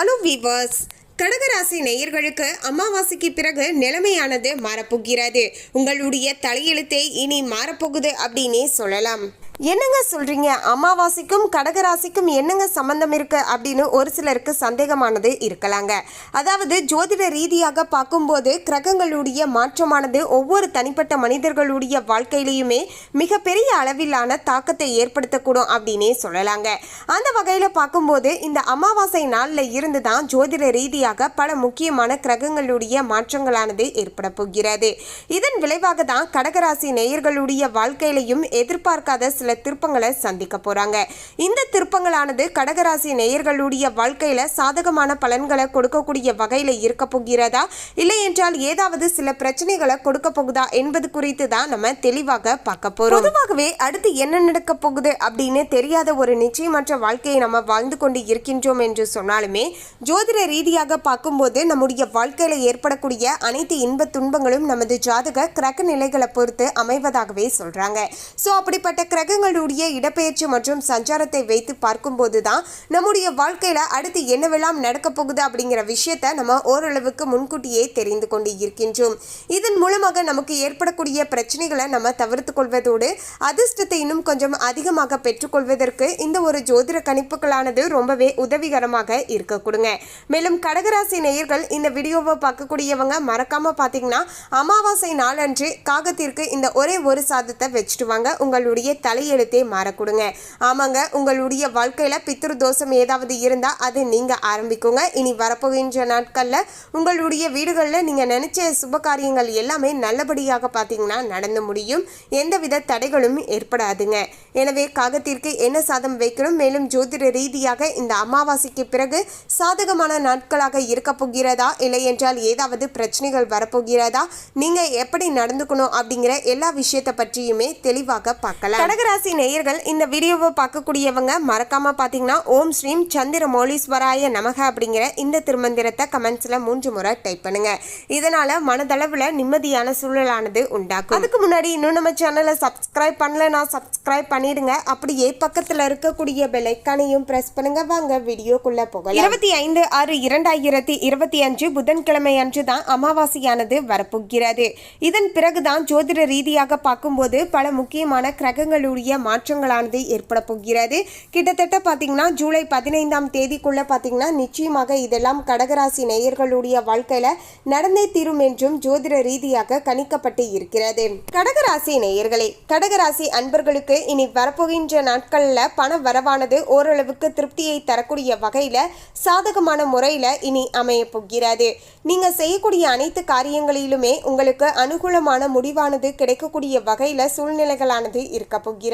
Hello viewers கடகராசி நேயர்களுக்கு அமாவாசைக்கு பிறகு நிலைமையானது மாறப்போகிறது. உங்களுடைய தலையெழுத்தை இனி மாறப்போகுது அப்படின்னே சொல்லலாம். என்னங்க சொல்றீங்க? அமாவாசைக்கும் கடகராசிக்கும் என்னங்க சம்பந்தம் இருக்கு? அப்படின்னு ஒரு சிலருக்கு சந்தேகமானது இருக்கலாங்க. அதாவது ஜோதிட ரீதியாக பார்க்கும்போது கிரகங்களுடைய மாற்றமானது ஒவ்வொரு தனிப்பட்ட மனிதர்களுடைய வாழ்க்கையிலையுமே மிகப்பெரிய அளவிலான தாக்கத்தை ஏற்படுத்தக்கூடும் அப்படின்னே சொல்லலாங்க. அந்த வகையில் பார்க்கும்போது இந்த அமாவாசை நாளில் இருந்து தான் ஜோதிட ரீதியாக பல முக்கியமான கிரகங்களுடைய மாற்றங்களானது ஏற்பட போகிறது. இதன் விளைவாக தான் கடகராசி நேயர்களுடைய வாழ்க்கையிலையும் எதிர்பார்க்காத சில திருப்பங்களை சந்திக்க போகிறாங்க இந்த திருப்பங்களானது கடகராசி நேயர்களுடைய வாழ்க்கையில் சாதகமான பலன்களை கொடுக்கக்கூடிய வகையில் இருக்க போகிறதா? இல்லை என்றால் ஏதாவது சில பிரச்சனைகளை கொடுக்க போகுதா என்பது குறித்து தான் நம்ம தெளிவாக பார்க்க போகிறோம் பொதுவாகவே அடுத்து என்ன நடக்க போகுது அப்படின்னு தெரியாத ஒரு நிச்சயமற்ற வாழ்க்கையை நம்ம வாழ்ந்து கொண்டு இருக்கின்றோம் என்று சொன்னாலுமே ஜோதிட ரீதியாக பார்க்கும்போது நம்முடைய வாழ்க்கையில் ஏற்படக்கூடிய அனைத்து இன்ப துன்பங்களும் நமது ஜாதக கிரக நிலைகளை பொறுத்து அமைவதாகவே சொல்றாங்க. ஸோ அப்படிப்பட்ட கிரக கிரகங்களுடைய இடப்பெயர்ச்சி மற்றும் சஞ்சாரத்தை வைத்து பார்க்கும்போது தான் நம்முடைய வாழ்க்கையில் அடுத்து என்னவெல்லாம் நடக்கப் போகுது அப்படிங்கிற விஷயத்த நம்ம ஓரளவுக்கு முன்கூட்டியே தெரிந்து கொண்டு இருக்கின்றோம். இதன் மூலமாக நமக்கு ஏற்படக்கூடிய பிரச்சனைகளை நம்ம தவிர்த்து கொள்வதோடு அதிர்ஷ்டத்தை இன்னும் கொஞ்சம் அதிகமாக பெற்றுக்கொள்வதற்கு இந்த ஒரு ஜோதிட கணிப்புகளானது ரொம்பவே உதவிகரமாக இருக்க கொடுங்க. மேலும் கடகராசி நேயர்கள் இந்த வீடியோவை பார்க்கக்கூடியவங்க மறக்காம பார்த்தீங்கன்னா அமாவாசை நாளன்று காகத்திற்கு இந்த ஒரே ஒரு சாதத்தை வச்சுட்டு வாங்க. உங்களுடைய தலை மாற கொடுங்க ஆமாங்க உங்களுடைய வாழ்க்கையில பித்ரு தோஷம் ஏதாவது இருந்தா அது நீங்க ஆரம்பிக்குங்க. இனி வரப்போகின்ற நாட்கள்ல உங்களுடைய வீடுகளில் நீங்க நினைச்ச சுப காரியங்கள் எல்லாமே நல்லபடியாக பார்த்தீங்கன்னா நடந்து முடியும். எந்தவித தடைகளும் ஏற்படாதுங்க. எனவே காகத்திற்கு என்ன சாதம் வைக்கணும் மேலும் ஜோதிட ரீதியாக இந்த அமாவாசைக்கு பிறகு சாதகமான நாட்களாக இருக்க போகிறதா? இல்லை என்றால் ஏதாவது பிரச்சனைகள் வரப்போகிறதா? நீங்க எப்படி நடந்துக்கணும் அப்படிங்கிற எல்லா விஷயத்தை பற்றியுமே தெளிவாக பார்க்கலாம். கடகராசி நேயர்கள் இந்த வீடியோவை பார்க்கக்கூடியவங்க மறக்காம பார்த்தீங்கன்னா ஓம் ஸ்ரீம் சந்திர மௌலீஸ்வராய நமக அப்படிங்கிற இந்த திருமந்திரத்தை கமெண்ட்ஸ்ல மூன்று முறை டைப் பண்ணுங்க. இதனால மனதளவுல நிம்மதியான சூழலானது உண்டாக்கும். அதுக்கு முன்னாடி இன்னும் நம்ம சேனலை சப்ஸ்கிரைப் பண்ணலன்னா சப்ஸ்கிரைப் பண்ணிடுங்க. அப்படியே பக்கத்துல இருக்கக்கூடிய பெலைக்கானையும் ப்ரெஸ் பிரஸ் பண்ணுங்க. வாங்க வீடியோக்குள்ள போகலாம். இருபத்தி ஐந்து ஆறு இரண்டாயிரத்தி இருபத்தி அஞ்சு புதன்கிழமை அன்று தான் அமாவாசையானது வரப்போகிறது. இதன் பிறகுதான் ஜோதிட ரீதியாக பார்க்கும்போது பல முக்கியமான கிரகங்களுடைய மாற்றங்களானது ஏற்பட போகிறது. கிட்டத்தட்ட பார்த்திங்கன்னா ஜூலை பதினைந்தாம் தேதிக்குள்ள பார்த்திங்கன்னா நிச்சயமாக இதெல்லாம் கடகராசி நேயர்களுடைய வாழ்க்கையில நடந்தே தீரும் என்றும் ஜோதிட ரீதியாக கணிக்கப்பட்டு இருக்கிறது. கடகராசி நேயர்களே கடகராசி அன்பர்களுக்கு இனி வரப்போகின்ற நாட்களில் பண வரவானது ஓரளவுக்கு திருப்தியை தரக்கூடிய வகையில் சாதகமான முறையில் இனி அமைய போகிறது. நீங்கள் செய்யக்கூடிய அனைத்து காரியங்களிலுமே உங்களுக்கு அனுகூலமான முடிவானது கிடைக்கக்கூடிய வகையில் சூழ்நிலைகளானது இருக்க போகிறது.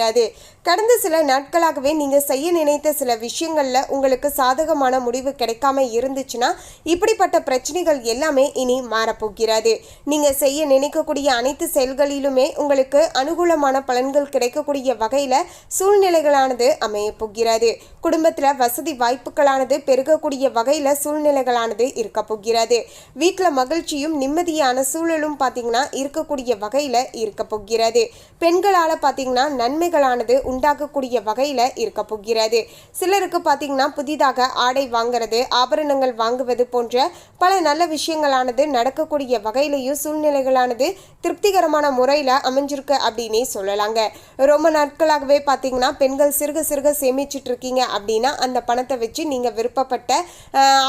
கடந்த சில நாட்களாகவே நீங்கள் செய்ய நினைத்த சில விஷயங்களில் உங்களுக்கு சாதகமான முடிவு கிடைக்காம இருந்துச்சுன்னா இப்படிப்பட்ட பிரச்சனைகள் எல்லாமே இனி மாறப்போகிறது. நீங்கள் செய்ய நினைக்கக்கூடிய அனைத்து செயல்களிலுமே உங்களுக்கு அனுகூலமான பலன்கள் கிடைக்கக்கூடிய வகையில் சூழ்நிலைகளானது அமைய போகிறது குடும்பத்தில் வசதி வாய்ப்புகளானது பெருகக்கூடிய வகையில் சூழ்நிலைகளானது இருக்க போகிறது. வீட்டில் மகிழ்ச்சியும் நிம்மதியான சூழலும் பார்த்தீங்கன்னா இருக்கக்கூடிய வகையில் இருக்க போகிறது. பெண்களால் பார்த்தீங்கன்னா நன்மை நன்மைகளானது உண்டாகக்கூடிய வகையில் இருக்க போகிறது. சிலருக்கு பார்த்தீங்கன்னா புதிதாக ஆடை வாங்குறது ஆபரணங்கள் வாங்குவது போன்ற பல நல்ல விஷயங்களானது நடக்கக்கூடிய வகையிலையும் சூழ்நிலைகளானது திருப்திகரமான முறையில் அமைஞ்சிருக்கு அப்படின்னே சொல்லலாங்க. ரொம்ப நாட்களாகவே பார்த்தீங்கன்னா பெண்கள் சிறுக சிறுக சேமிச்சுட்டு இருக்கீங்க அப்படின்னா அந்த பணத்தை வச்சு நீங்கள் விருப்பப்பட்ட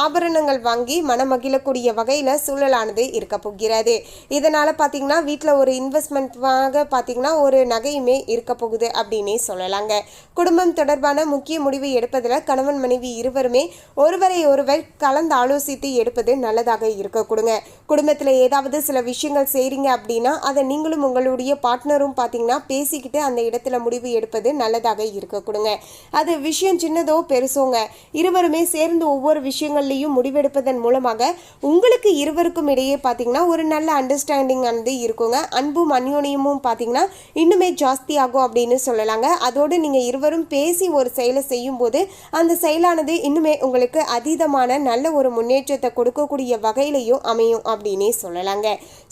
ஆபரணங்கள் வாங்கி மனமகிழக்கூடிய வகையில் சூழலானது இருக்க போகிறது. இதனால் பார்த்தீங்கன்னா வீட்டில் ஒரு இன்வெஸ்ட்மெண்ட்டாக பார்த்தீங்கன்னா ஒரு நகையுமே இருக்க போகுது. அப்படின்னே சொல்லலாங்க. குடும்பம் தொடர்பான முக்கிய முடிவு எடுப்பதில் கணவன் மனைவி இருவருமே ஒருவரை ஒருவர் கலந்து ஆலோசித்து எடுப்பது நல்லதாக இருக்க கொடுங்க குடும்பத்தில் ஏதாவது சில விஷயங்கள் செய்கிறீங்க அப்படின்னா அதை நீங்களும் உங்களுடைய பார்ட்னரும் பார்த்தீங்கன்னா பேசிக்கிட்டு அந்த இடத்துல முடிவு எடுப்பது நல்லதாக இருக்க கொடுங்க அது விஷயம் சின்னதோ பெருசோங்க. இருவருமே சேர்ந்து ஒவ்வொரு விஷயங்கள்லையும் முடிவெடுப்பதன் மூலமாக உங்களுக்கு இருவருக்கும் இடையே பார்த்தீங்கன்னா ஒரு நல்ல அண்டர்ஸ்டாண்டிங் வந்து இருக்குங்க. அன்பும் அந்யோன்யமும் பார்த்தீங்கன்னா இன்னுமே ஜாஸ்தி ஆகும் அப்படின்னு அப்படின்னு சொல்லலாங்க. அதோடு நீங்கள் இருவரும் பேசி ஒரு செயலை செய்யும்போது அந்த செயலானது இன்னுமே உங்களுக்கு அதீதமான நல்ல ஒரு முன்னேற்றத்தை கொடுக்கக்கூடிய வகையிலையும் அமையும் அப்படின்னே சொல்லலாங்க.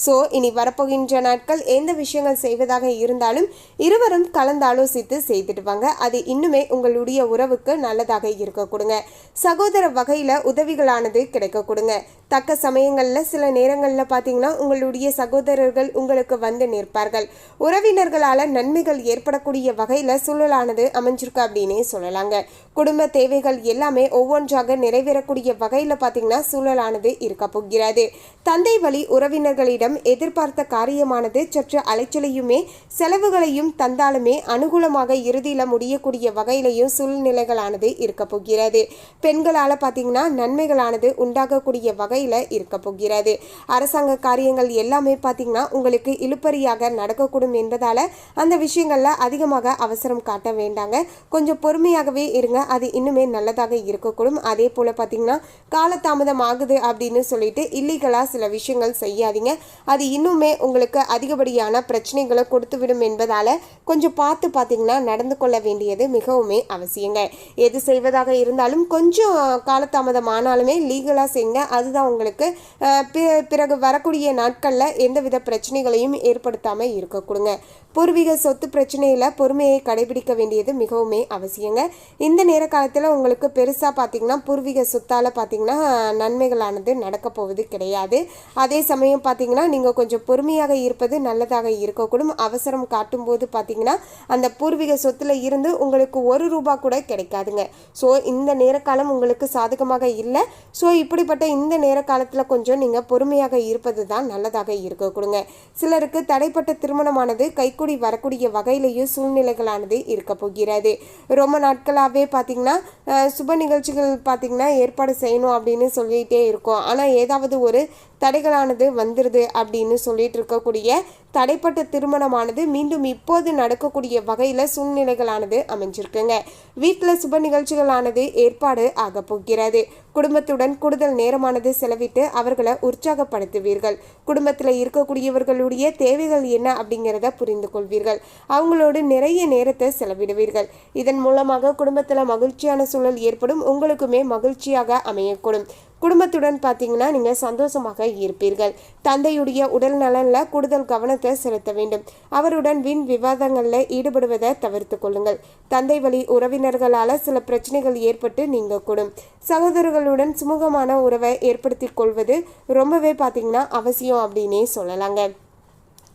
ஸோ இனி வரப்போகின்ற நாட்கள் எந்த விஷயங்கள் செய்வதாக இருந்தாலும் இருவரும் கலந்தாலோசித்து செய்துட்டு வாங்க. அது இன்னுமே உங்களுடைய உறவுக்கு நல்லதாக இருக்க கொடுங்க. சகோதர வகையில் உதவிகளானது கிடைக்க கொடுங்க. தக்க சமயங்களில் சில நேரங்களில் பார்த்தீங்கன்னா உங்களுடைய சகோதரர்கள் உங்களுக்கு வந்து நிற்பார்கள். உறவினர்களால் நன்மைகள் ஏற்படக்கூடிய வகையில் சூழலானது அமைஞ்சிருக்கு அப்படின்னே சொல்லலாங்க. குடும்ப தேவைகள் எல்லாமே ஒவ்வொன்றாக நிறைவேறக்கூடிய வகையில் பார்த்தீங்கன்னா சூழலானது இருக்க போகிறது. தந்தை வழி உறவினர்களிடம் எதிர்பார்த்த காரியமானது சற்று அலைச்சலையுமே செலவுகளையும் தந்தாலுமே அனுகூலமாக இறுதியில் முடியக்கூடிய வகையிலையும் சூழ்நிலைகளானது இருக்க போகிறது. பெண்களால் பார்த்தீங்கன்னா நன்மைகளானது உண்டாகக்கூடிய வகையில் இருக்க போகிறது. அரசாங்க காரியங்கள் எல்லாமே பார்த்தீங்கன்னா உங்களுக்கு இழுப்பறியாக நடக்கக்கூடும் என்பதால் அந்த விஷயங்களில் அதிகமாக அவசரம் காட்ட வேண்டாங்க. கொஞ்சம் பொறுமையாகவே இருங்க. அது இன்னுமே நல்லதாக இருக்கக்கூடும். அதே போல் பார்த்தீங்கன்னா காலதாமதம் ஆகுது அப்படின்னு சொல்லிட்டு இல்லீகலாக சில விஷயங்கள் செய்யாதீங்க. அது இன்னுமே உங்களுக்கு அதிகப்படியான பிரச்சனைகளை கொடுத்துவிடும் என்பதால் கொஞ்சம் பார்த்து பார்த்தீங்கன்னா நடந்து கொள்ள வேண்டியது மிகவுமே அவசியங்க. எது செய்வதாக இருந்தாலும் கொஞ்சம் காலதாமதம் ஆனாலுமே லீகலாக செய்யுங்க. அதுதான் உங்களுக்கு பிறகு வரக்கூடிய நாட்களில் எந்தவித பிரச்சனைகளையும் ஏற்படுத்தாமல் இருக்க கொடுங்க பூர்வீக சொத்து பிரச்சனையில் பொறுமையை கடைபிடிக்க வேண்டியது மிகவுமே அவசியங்க. இந்த நேர காலத்தில் உங்களுக்கு பெருசாக பார்த்தீங்கன்னா பூர்வீக சொத்தால் பார்த்தீங்கன்னா நன்மைகளானது நடக்க போவது கிடையாது. அதே சமயம் பார்த்தீங்கன்னா நீங்கள் கொஞ்சம் பொறுமையாக இருப்பது நல்லதாக இருக்கக்கூடும். அவசரம் காட்டும்போது பார்த்தீங்கன்னா அந்த பூர்வீக சொத்துல இருந்து உங்களுக்கு ஒரு ரூபா கூட கிடைக்காதுங்க. ஸோ இந்த நேர காலம் உங்களுக்கு சாதகமாக இல்லை. ஸோ இப்படிப்பட்ட இந்த நேர காலத்தில் கொஞ்சம் நீங்கள் பொறுமையாக இருப்பது தான் நல்லதாக இருக்கக்கூடுங்க. சிலருக்கு தடைப்பட்ட திருமணமானது கைக்கூடி வரக்கூடிய வகையிலேயும் சூழ்நிலைகளானது இருக்க போகிறது. ரொம்ப நாட்களாகவே பார்த்திங்கன்னா சுப நிகழ்ச்சிகள் பார்த்திங்கன்னா ஏற்பாடு செய்யணும் அப்படின்னு சொல்லிகிட்டே இருக்கோம். ஆனால் ஏதாவது ஒரு தடைகளானது வந்துடுது அப்படின்னு சொல்லிட்டு இருக்கக்கூடிய தடைப்பட்ட திருமணமானது மீண்டும் இப்போது நடக்கக்கூடிய வகையில் சூழ்நிலைகளானது அமைஞ்சிருக்குங்க. வீட்டில் சுப நிகழ்ச்சிகளானது ஏற்பாடு ஆக போகிறது. குடும்பத்துடன் கூடுதல் நேரமானது செலவிட்டு அவர்களை உற்சாகப்படுத்துவீர்கள். குடும்பத்தில் இருக்கக்கூடியவர்களுடைய தேவைகள் என்ன அப்படிங்கிறத புரிந்து கொள்வீர்கள். அவங்களோடு நிறைய நேரத்தை செலவிடுவீர்கள். இதன் மூலமாக குடும்பத்தில் மகிழ்ச்சியான சூழல் ஏற்படும். உங்களுக்குமே மகிழ்ச்சியாக அமையக்கூடும். குடும்பத்துடன் பார்த்தீங்கன்னா நீங்கள் சந்தோஷமாக இருப்பீர்கள். தந்தையுடைய உடல் நலனில் கூடுதல் கவனத்தை செலுத்த வேண்டும். அவருடன் வீண் விவாதங்களில் ஈடுபடுவதை தவிர்த்து கொள்ளுங்கள். தந்தை வழி உறவினர்களால் சில பிரச்சனைகள் ஏற்பட்டு நீங்கள் கூடும் சகோதரர்களுடன் சுமூகமான உறவை ஏற்படுத்தி கொள்வது ரொம்பவே பார்த்தீங்கன்னா அவசியம் அப்படின்னே சொல்லலாங்க.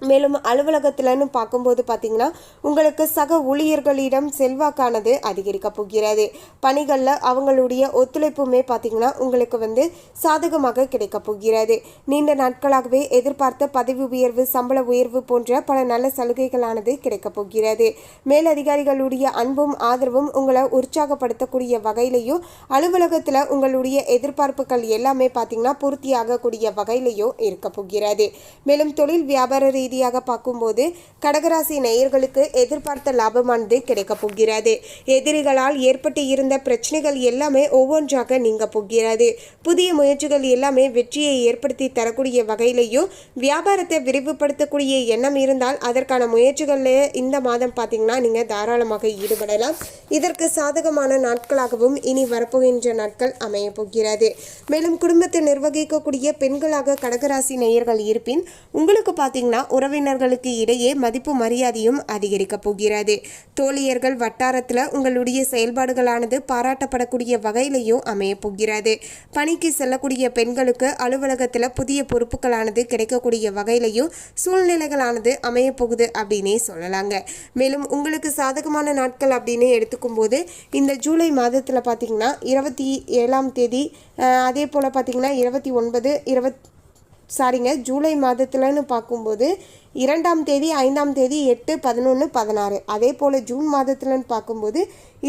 மேலும் அலுவலகத்தில்னு பார்க்கும்போது பார்த்தீங்கன்னா உங்களுக்கு சக ஊழியர்களிடம் செல்வாக்கானது அதிகரிக்க போகிறது. பணிகளில் அவங்களுடைய ஒத்துழைப்புமே பார்த்தீங்கன்னா உங்களுக்கு வந்து சாதகமாக கிடைக்க போகிறது. நீண்ட நாட்களாகவே எதிர்பார்த்த பதவி உயர்வு சம்பள உயர்வு போன்ற பல நல்ல சலுகைகளானது கிடைக்க போகிறது. மேலதிகாரிகளுடைய அன்பும் ஆதரவும் உங்களை உற்சாகப்படுத்தக்கூடிய வகையிலையும் அலுவலகத்தில் உங்களுடைய எதிர்பார்ப்புகள் எல்லாமே பார்த்தீங்கன்னா பூர்த்தியாகக்கூடிய வகையிலையும் இருக்க போகிறது. மேலும் தொழில் வியாபார ரீதியாக பார்க்கும்போது கடகராசி நேயர்களுக்கு எதிர்பார்த்த லாபமானது கிடைக்க போகிறது. எதிரிகளால் ஏற்பட்டு இருந்த பிரச்சனைகள் எல்லாமே ஒவ்வொன்றாக நீங்க போகிறது. புதிய முயற்சிகள் எல்லாமே வெற்றியை ஏற்படுத்தி தரக்கூடிய வகையிலையும் வியாபாரத்தை விரிவுபடுத்தக்கூடிய எண்ணம் இருந்தால் அதற்கான முயற்சிகளில் இந்த மாதம் பார்த்தீங்கன்னா நீங்கள் தாராளமாக ஈடுபடலாம். இதற்கு சாதகமான நாட்களாகவும் இனி வரப்போகின்ற நாட்கள் அமைய போகிறது. மேலும் குடும்பத்தை நிர்வகிக்கக்கூடிய பெண்களாக கடகராசி நேயர்கள் இருப்பின் உங்களுக்கு பார்த்தீங்கன்னா உறவினர்களுக்கு இடையே மதிப்பு மரியாதையும் அதிகரிக்கப் போகிறது. தோழியர்கள் வட்டாரத்தில் உங்களுடைய செயல்பாடுகளானது பாராட்டப்படக்கூடிய வகையிலையும் அமைய போகிறது. பணிக்கு செல்லக்கூடிய பெண்களுக்கு அலுவலகத்தில் புதிய பொறுப்புகளானது கிடைக்கக்கூடிய வகையிலையும் சூழ்நிலைகளானது அமைய போகுது அப்படின்னே சொல்லலாங்க. மேலும் உங்களுக்கு சாதகமான நாட்கள் அப்படின்னு எடுத்துக்கும் போது இந்த ஜூலை மாதத்தில் பார்த்தீங்கன்னா இருபத்தி ஏழாம் தேதி அதே போல் பார்த்தீங்கன்னா இருபத்தி ஒன்பது இருபத் சாரிங்க ஜூலை மாதத்துலன்னு பார்க்கும்போது இரண்டாம் தேதி ஐந்தாம் தேதி எட்டு பதினொன்று பதினாறு. அதே போல் ஜூன் மாதத்துலன்னு பார்க்கும்போது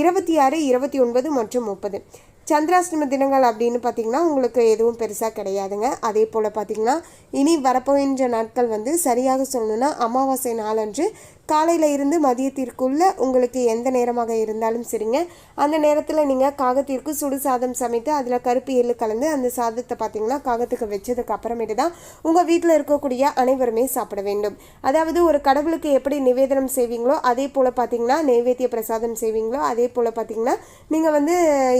இருபத்தி ஆறு இருபத்தி ஒன்பது மற்றும் முப்பது. சந்திராஷ்டம தினங்கள் அப்படின்னு பார்த்தீங்கன்னா உங்களுக்கு எதுவும் பெருசாக கிடையாதுங்க. அதே போல் பார்த்தீங்கன்னா இனி வரப்போகின்ற நாட்கள் வந்து சரியாக சொல்லணுன்னா அமாவாசை நாளன்று காலையில் இருந்து மதியத்திற்குள்ளே உங்களுக்கு எந்த நேரமாக இருந்தாலும் சரிங்க. அந்த நேரத்தில் நீங்கள் காகத்திற்கு சுடு சாதம் சமைத்து அதில் கருப்பு எள்ளு கலந்து அந்த சாதத்தை பார்த்திங்கன்னா காகத்துக்கு வச்சதுக்கு அப்புறமேட்டு தான் உங்கள் வீட்டில் இருக்கக்கூடிய அனைவருமே சாப்பிட வேண்டும். அதாவது ஒரு கடவுளுக்கு எப்படி நிவேதனம் செய்வீங்களோ அதே போல் பார்த்தீங்கன்னா நைவேத்திய பிரசாதம் செய்வீங்களோ அதே போல் பார்த்தீங்கன்னா நீங்கள் வந்து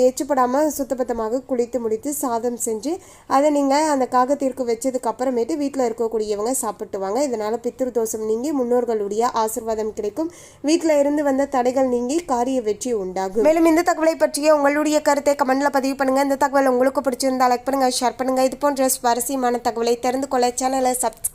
எச்சுப்படாமல் சுத்தபத்தமாக குளித்து முடித்து சாதம் செஞ்சு அதை நீங்கள் அந்த காகத்திற்கு வச்சதுக்கு அப்புறமேட்டு வீட்டில் இருக்கக்கூடியவங்க சாப்பிட்டுவாங்க இதனால் பித்திரு தோஷம் நீங்கி முன்னோர்களுடைய ஆசை ஆசிர்வாதம் கிடைக்கும். வீட்டில் இருந்து வந்த தடைகள் நீங்கி காரிய வெற்றி உண்டாகும். மேலும் இந்த தகவலை பற்றிய உங்களுடைய கருத்தை கமெண்ட்ல பதிவு பண்ணுங்க. இந்த தகவல் உங்களுக்கு பிடிச்சிருந்தா லைக் பண்ணுங்க ஷேர் பண்ணுங்க. இது போன்ற சுவாரஸ்யமான தகவலை தெரிந்து கொள்ள சேனலை சப்ஸ்கிரைப்